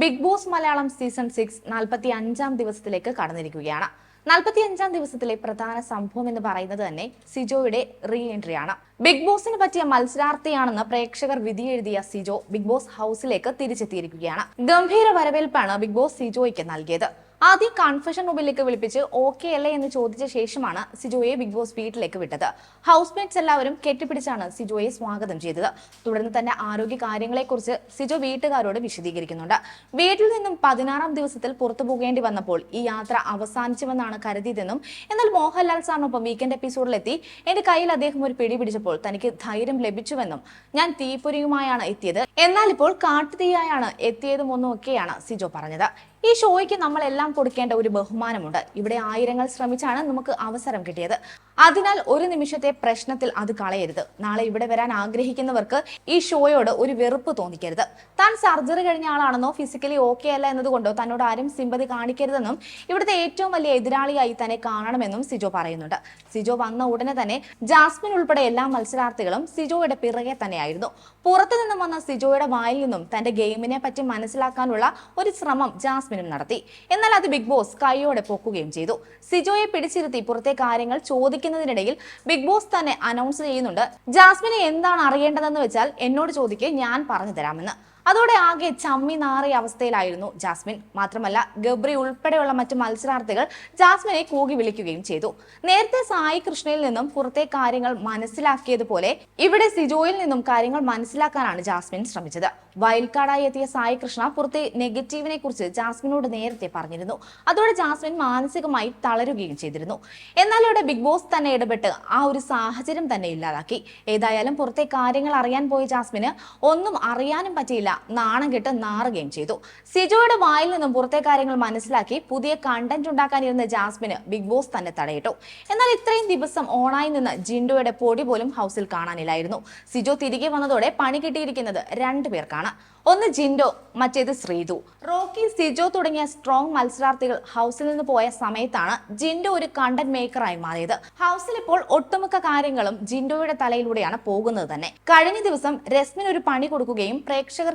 Big boss Malayalam season six നാൽപ്പത്തി അഞ്ചാം ദിവസത്തിലേക്ക് കടന്നിരിക്കുകയാണ്. നാൽപ്പത്തി അഞ്ചാം ദിവസത്തിലെ പ്രധാന സംഭവം എന്ന് പറയുന്നത് തന്നെ സിജോയുടെ റീ എൻട്രി ആണ് ബിഗ് ബോസിന് പറ്റിയ മത്സരാർത്ഥിയാണെന്ന് പ്രേക്ഷകർ വിധിയെഴുതിയ സിജോ ബിഗ് ബോസ് ഹൗസിലേക്ക് തിരിച്ചെത്തിയിരിക്കുകയാണ്. ഗംഭീര വരവേൽപ്പാണ് ബിഗ് ബോസ് സിജോയ്ക്ക് നൽകിയത്. ആദ്യം കൺഫഷൻ റൂമിലേക്ക് വിളിപ്പിച്ച് ഓക്കെ അല്ലേ എന്ന് ചോദിച്ച ശേഷമാണ് സിജോയെ ബിഗ് ബോസ് വീട്ടിലേക്ക് വിട്ടത്. ഹൗസ് മേറ്റ്സ് എല്ലാവരും കെട്ടിപ്പിടിച്ചാണ് സിജോയെ സ്വാഗതം ചെയ്തത്. തുടർന്ന് തന്റെ ആരോഗ്യ കാര്യങ്ങളെക്കുറിച്ച് സിജോ വീട്ടുകാരോട് വിശദീകരിക്കുന്നുണ്ട്. വീട്ടിൽ നിന്നും പതിനാറാം ദിവസത്തിൽ പുറത്തു പോകേണ്ടി വന്നപ്പോൾ ഈ യാത്ര അവസാനിച്ചുവെന്നാണ് കരുതിയതെന്നും എന്നാൽ മോഹൻലാൽ സാറിനൊപ്പം വീക്കെൻഡ് എപ്പിസോഡിലെത്തി എന്റെ കയ്യിൽ അദ്ദേഹം ഒരു പിടി പിടിച്ചപ്പോൾ തനിക്ക് ധൈര്യം ലഭിച്ചുവെന്നും ഞാൻ തീപ്പൊരിയുമായാണ് എത്തിയത്. എന്നാൽ ഇപ്പോൾ കാട്ടുതീയായാണ് എത്തിയതും ഒന്നും ഒക്കെയാണ് സിജോ പറഞ്ഞത്. ഈ ഷോയ്ക്ക് നമ്മളെല്ലാം കൊടുക്കേണ്ട ഒരു ബഹുമാനമുണ്ട്. ഇവിടെ ആയിരങ്ങൾ ശ്രമിച്ചാണ് നമുക്ക് അവസരം കിട്ടിയത്. അതിനാൽ ഒരു നിമിഷത്തെ പ്രശ്നത്തിൽ അത് കളയരുത്. നാളെ ഇവിടെ വരാൻ ആഗ്രഹിക്കുന്നവർക്ക് ഈ ഷോയോട് ഒരു വെറുപ്പ് തോന്നിക്കരുത്. താൻ സർജറി കഴിഞ്ഞ ആളാണെന്നോ ഫിസിക്കലി ഓക്കെ അല്ല എന്നതുകൊണ്ടോ തന്നോട് ആരും സിമ്പതി കാണിക്കരുതെന്നും ഇവിടുത്തെ ഏറ്റവും വലിയ എതിരാളിയായി തന്നെ കാണണമെന്നും സിജോ പറയുന്നുണ്ട്. സിജോ വന്ന ഉടനെ തന്നെ ജാസ്മിൻ ഉൾപ്പെടെ എല്ലാ മത്സരാർത്ഥികളും സിജോയുടെ പിറകെ തന്നെയായിരുന്നു. പുറത്തു നിന്നും വന്ന സിജോയുടെ വായിൽ നിന്നും തന്റെ ഗെയിമിനെ പറ്റി മനസ്സിലാക്കാനുള്ള ഒരു ശ്രമം ജാസ്മിനും നടത്തി. എന്നാൽ അത് ബിഗ് ബോസ് കൈയോടെ പൊക്കുകയും ചെയ്തു. സിജോയെ പിടിച്ചിരുത്തി പുറത്തെ കാര്യങ്ങൾ ചോദിക്കുന്നതിനിടയിൽ ബിഗ് ബോസ് തന്നെ അനൗൺസ് ചെയ്യുന്നുണ്ട്. ജാസ്മിനെ എന്താണ് അറിയേണ്ടതെന്ന് വെച്ചാൽ എന്നോട് ചോദിക്കെ ഞാൻ പറഞ്ഞു തരാമെന്ന്. അതോടെ ആകെ ചമ്മി നാറിയ അവസ്ഥയിലായിരുന്നു ജാസ്മിൻ. മാത്രമല്ല ഗബ്രി ഉൾപ്പെടെയുള്ള മറ്റു മത്സരാർത്ഥികൾ ജാസ്മിനെ കൂകി വിളിക്കുകയും ചെയ്തു. നേരത്തെ സായി കൃഷ്ണയിൽ നിന്നും പുറത്തെ കാര്യങ്ങൾ മനസ്സിലാക്കിയതുപോലെ ഇവിടെ സിജോയിൽ നിന്നും കാര്യങ്ങൾ മനസ്സിലാക്കാനാണ് ജാസ്മിൻ ശ്രമിച്ചത്. വൈൽഡ് കാർഡായി എത്തിയ സായി കൃഷ്ണ പുറത്തെ നെഗറ്റീവിനെ കുറിച്ച് ജാസ്മിനോട് നേരത്തെ പറഞ്ഞിരുന്നു. അതോടെ ജാസ്മിൻ മാനസികമായി തളരുകയും ചെയ്തിരുന്നു. എന്നാൽ ഇവിടെ ബിഗ് ബോസ് തന്നെ ഇടപെട്ട് ആ ഒരു സാഹചര്യം തന്നെ ഇല്ലാതാക്കി. ഏതായാലും പുറത്തെ കാര്യങ്ങൾ അറിയാൻ പോയ ജാസ്മിന് ഒന്നും അറിയാനും പറ്റിയില്ല. നാണം കെട്ട് നാറുകയും ചെയ്തു. സിജോയുടെ വായിൽ നിന്നും പുറത്തെ കാര്യങ്ങൾ മനസ്സിലാക്കി പുതിയ കണ്ടന്റ് ഉണ്ടാക്കാനിരുന്ന ജാസ്മിന് ബിഗ് ബോസ് തന്നെ തടയിട്ടു. എന്നാൽ ഇത്രയും ദിവസം ഓണായി നിന്ന് ജിൻഡോയുടെ പൊടി പോലും ഹൗസിൽ കാണാനില്ലായിരുന്നു. സിജോ തിരികെ വന്നതോടെ പണി കിട്ടിയിരിക്കുന്നത് രണ്ടു പേർക്കാണ്. ഒന്ന് ജിൻഡോ മറ്റേത് ശ്രീതു. റോക്കി സിജോ തുടങ്ങിയ സ്ട്രോങ് മത്സരാർത്ഥികൾ ഹൗസിൽ നിന്ന് പോയ സമയത്താണ് ജിൻഡോ ഒരു കണ്ടന്റ് മേക്കറായി മാറിയത്. ഹൗസിൽ ഇപ്പോൾ ഒട്ടുമിക്ക കാര്യങ്ങളും ജിൻഡോയുടെ തലയിലൂടെയാണ് പോകുന്നത് തന്നെ. കഴിഞ്ഞ ദിവസം രസ്മിൻ ഒരു പണി കൊടുക്കുകയും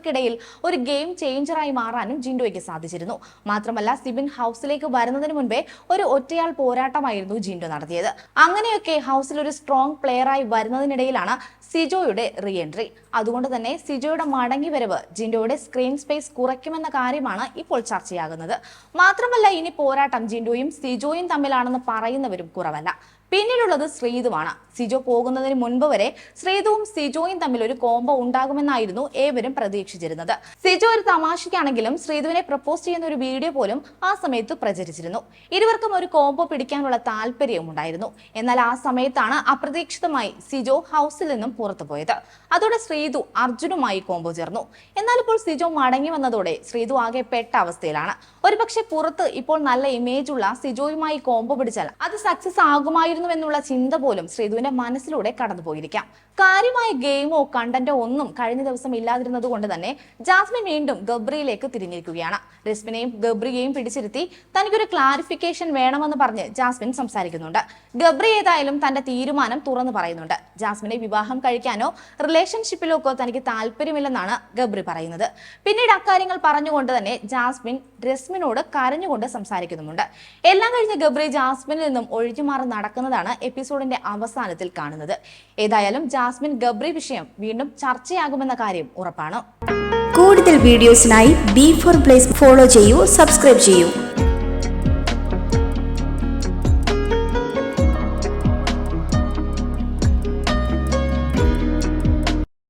പ്രേക്ഷകർക്കിടയിൽ ഒരു ഗെയിം ചേഞ്ചറായി മാറാനും ജിൻഡോയ്ക്ക് സാധിച്ചിരുന്നു. മാത്രമല്ല സിബിൻ ഹൗസിലേക്ക് വരുന്നതിന് മുൻപേ ഒരു ഒറ്റയാൾ പോരാട്ടമായിരുന്നു ജിൻഡോ നടത്തിയത്. അങ്ങനെയൊക്കെ ഹൗസിൽ ഒരു സ്ട്രോങ് പ്ലെയറായി വരുന്നതിനിടയിലാണ് സിജോയുടെ റീ എൻട്രി അതുകൊണ്ട് തന്നെ സിജോയുടെ മടങ്ങി വരവ് ജിൻഡോയുടെ സ്ക്രീൻ സ്പേസ് കുറയ്ക്കുമെന്ന കാര്യമാണ് ഇപ്പോൾ ചർച്ചയാകുന്നത്. മാത്രമല്ല ഇനി പോരാട്ടം ജിൻഡോയും സിജോയും തമ്മിലാണെന്ന് പറയുന്നവരും കുറവല്ല. പിന്നീടുള്ളത് ശ്രീതുവാണ്. സിജോ പോകുന്നതിന് മുൻപ് വരെ ശ്രീതുവും സിജോയും തമ്മിൽ ഒരു കോംബോ ഉണ്ടാകുമെന്നായിരുന്നു ഏവരും പ്രതീക്ഷിച്ചിരുന്നത്. സിജോ ഒരു തമാശയ്ക്കാണെങ്കിലും ശ്രീതുവിനെ പ്രപ്പോസ് ചെയ്യുന്ന ഒരു വീഡിയോ പോലും ആ സമയത്ത് പ്രചരിച്ചിരുന്നു. ഇരുവർക്കും ഒരു കോംബോ പിടിക്കാനുള്ള താല്പര്യവും ഉണ്ടായിരുന്നു. എന്നാൽ ആ സമയത്താണ് അപ്രതീക്ഷിതമായി സിജോ ഹൗസിൽ നിന്നും പുറത്തുപോയത് അതോടെ ശ്രീതു അർജുനുമായി കോംബോ ചേർന്നു. എന്നാൽ ഇപ്പോൾ സിജോ മടങ്ങി വന്നതോടെ ശ്രീതു ആകെ പെട്ട അവസ്ഥയിലാണ്. ഒരുപക്ഷെ പുറത്ത് ഇപ്പോൾ നല്ല ഇമേജ് ഉള്ള സിജോയുമായി കോംബോ പിടിച്ചാൽ അത് സക്സസ് ആകുമായിരുന്നു എന്നുള്ള ചിന്ത പോലും ശ്രീധുവിന്റെ മനസ്സിലൂടെ കടന്നുപോയിരിക്കാം. കാര്യമായ ഗെയിമോ കണ്ടന്റോ ഒന്നും കഴിഞ്ഞ ദിവസം ഇല്ലാതിരുന്നത് കൊണ്ട് തന്നെ ജാസ്മിൻ വീണ്ടും ഗബ്രിയിലേക്ക് തിരിഞ്ഞിരിക്കുകയാണ്. രസ്മിനെയും ഗബ്രിയെയും പിടിച്ചിരുത്തി തനിക്കൊരു ക്ലാരിഫിക്കേഷൻ വേണമെന്ന് പറഞ്ഞ് ജാസ്മിൻ സംസാരിക്കുന്നുണ്ട്. ഗബ്രി ഏതായാലും തന്റെ തീരുമാനം തുറന്നു പറയുന്നുണ്ട്. ജാസ്മിനെ വിവാഹം കഴിക്കാനോ റിലേഷൻഷിപ്പിലോക്കോ തനിക്ക് താല്പര്യമില്ലെന്നാണ് ഗബ്രി പറയുന്നത്. പിന്നീട് അക്കാര്യങ്ങൾ പറഞ്ഞുകൊണ്ട് തന്നെ ജാസ്മിൻ രസ്മിനോട് കരഞ്ഞുകൊണ്ട് സംസാരിക്കുന്നുമുണ്ട്. എല്ലാം കഴിഞ്ഞ് ഗബ്രി ജാസ്മിനിൽ നിന്നും ഒഴിഞ്ഞുമാറി നടക്കുന്നതാണ് എപ്പിസോഡിന്റെ അവസാനത്തിൽ കാണുന്നത്. ഏതായാലും ജാസ്മിൻ ഗബ്രി വിഷയം വീണ്ടും ചർച്ചയാകുമെന്ന കാര്യം ഉറപ്പാണ്. കൂടുതൽ വീഡിയോസിനായി ബി ഫോർ പ്ലേസ് ഫോളോ ചെയ്യൂ സബ്സ്ക്രൈബ് ചെയ്യൂ.